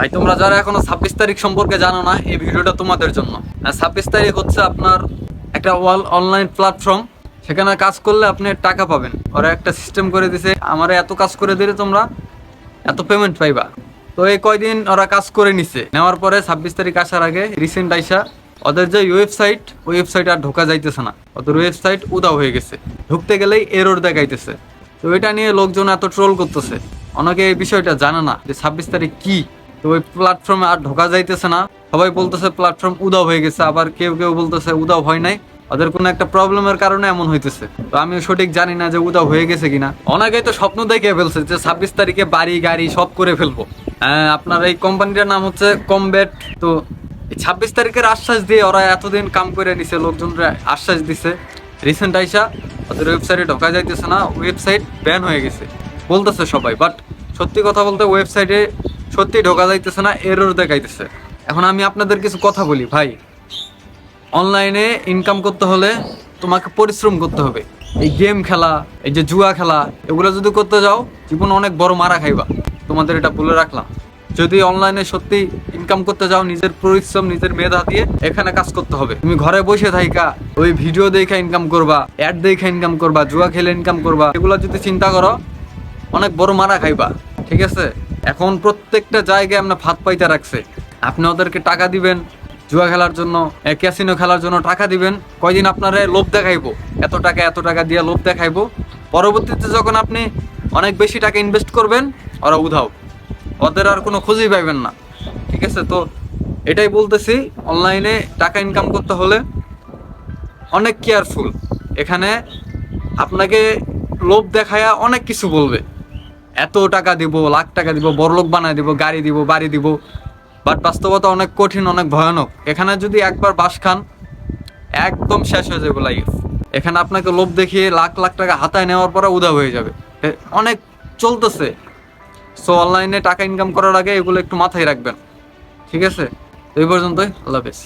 ভাই, তোমরা যারা এখনও ছাব্বিশ তারিখ সম্পর্কে জানো না, এই ভিডিওটা তোমাদের জন্য। ছাব্বিশ তারিখ হচ্ছে আপনার একটা ওয়াল অনলাইন প্ল্যাটফর্ম, সেখানে কাজ করলে আপনি টাকা পাবেন। ওরা একটা সিস্টেম করে দিছে, আমার এত কাজ করে দিলে তোমরা এত পেমেন্ট পাইবা। তো এই কয়দিন ওরা কাজ করে নিছে। নেওয়ার পরে ছাব্বিশ তারিখ আসার আগে রিসেন্ট আইসা ওদের যে ওয়েবসাইট ওই ওয়েবসাইট আর ঢোকা যাইতেছে না। ওদের ওয়েবসাইট উদাও হয়ে গেছে। ঢুকতে গেলেই এরর দেখাইতেছে। তো এটা নিয়ে লোকজন এত ট্রোল করতেছে। অনেকে এই বিষয়টা জানে না যে ছাব্বিশ তারিখ কি। তো ওই প্ল্যাটফর্মে আর ঢোকা যাইতেছে না। সবাই বলতেছে প্ল্যাটফর্ম উদাও হয়ে গেছে আবার কেউ কেউ বলতেছে উদাও হয় নাই। ওদের কোনো একটা প্রবলেমের কারণে এমন হইতেছে। তো আমি সঠিক জানি না যে উদাও হয়ে গেছে কিনা। অনেকেই তো স্বপ্ন দেখে ফেলছে যে ছাব্বিশ তারিখে বাড়ি গাড়ি সব করে ফেলব। হ্যাঁ, আপনার এই কোম্পানিটার নাম হচ্ছে কমব্যাট তো ছাব্বিশ তারিখের আশ্বাস দিয়ে ওরা এতদিন কাম করে নিছে লোকজনরা আশ্বাস দিছে। রিসেন্ট আইসা ওদের ওয়েবসাইটে ঢোকা যাইতেছে না ওয়েবসাইট ব্যান হয়ে গেছে। বলতেছে সবাই বাট সত্যি কথা বলতে ওয়েবসাইটে সত্যি ঢোকা যাইতেছে না এরর দেখাইতেছে। এখন আমি আপনাদের কিছু কথা বলি, ভাই। অনলাইনে ইনকাম করতে হলে তোমাকে পরিশ্রম করতে হবে। এই গেম খেলা, এই যে জুয়া খেলা, এগুলো যদি করতে যাও, জীবন অনেক বড় মারা খাইবা। তোমাদের এটা বলে রাখলাম। যদি অনলাইনে সত্যি ইনকাম করতে যাও, নিজের পরিশ্রম, নিজের মেধা দিয়ে এখানে কাজ করতে হবে। তুমি ঘরে বসে থাইকা, ওই ভিডিও দেখে ইনকাম করবা অ্যাড দেখে ইনকাম করবা, জুয়া খেলে ইনকাম করবা। এগুলো যদি চিন্তা করো, অনেক বড় মারা খাইবা। ঠিক আছে? এখন প্রত্যেকটা জায়গায় আমরা ভাত পাইতে রাখছে। আপনি ওদেরকে টাকা দিবেন, জুয়া খেলার জন্য ক্যাসিনো খেলার জন্য টাকা দিবেন। কয়দিন আপনারে লোভ দেখাইবো? এত টাকা এত টাকা দিয়ে লোভ দেখাইবো। পরবর্তীতে যখন আপনি অনেক বেশি টাকা ইনভেস্ট করবেন, ওরা উধাও। ওদের আর কোনো খুঁজেই পাইবেন না। ঠিক আছে? তো এটাই বলতেছি, অনলাইনে টাকা ইনকাম করতে হলে অনেক কেয়ারফুল এখানে আপনাকে লোভ দেখায়া অনেক কিছু বলবে। এত টাকা দিব, লাখ টাকা দিব বড়লোক বানায় দিব, গাড়ি দিব, বাড়ি দিব। বাট বাস্তবতা অনেক কঠিন, অনেক ভয়ানক। এখানে যদি একবার বাস খান, একদম শেষ হয়ে যাবে লাইফ এখানে আপনাকে লোভ দেখিয়ে লাখ লাখ টাকা হাতায় নেওয়ার পরে উদা হয়ে যাবে। অনেক চলতেছে। সো অনলাইনে টাকা ইনকাম করার আগে এগুলো একটু মাথায় রাখবেন। ঠিক আছে? এই পর্যন্তই, আল্লাহ হাফেজ।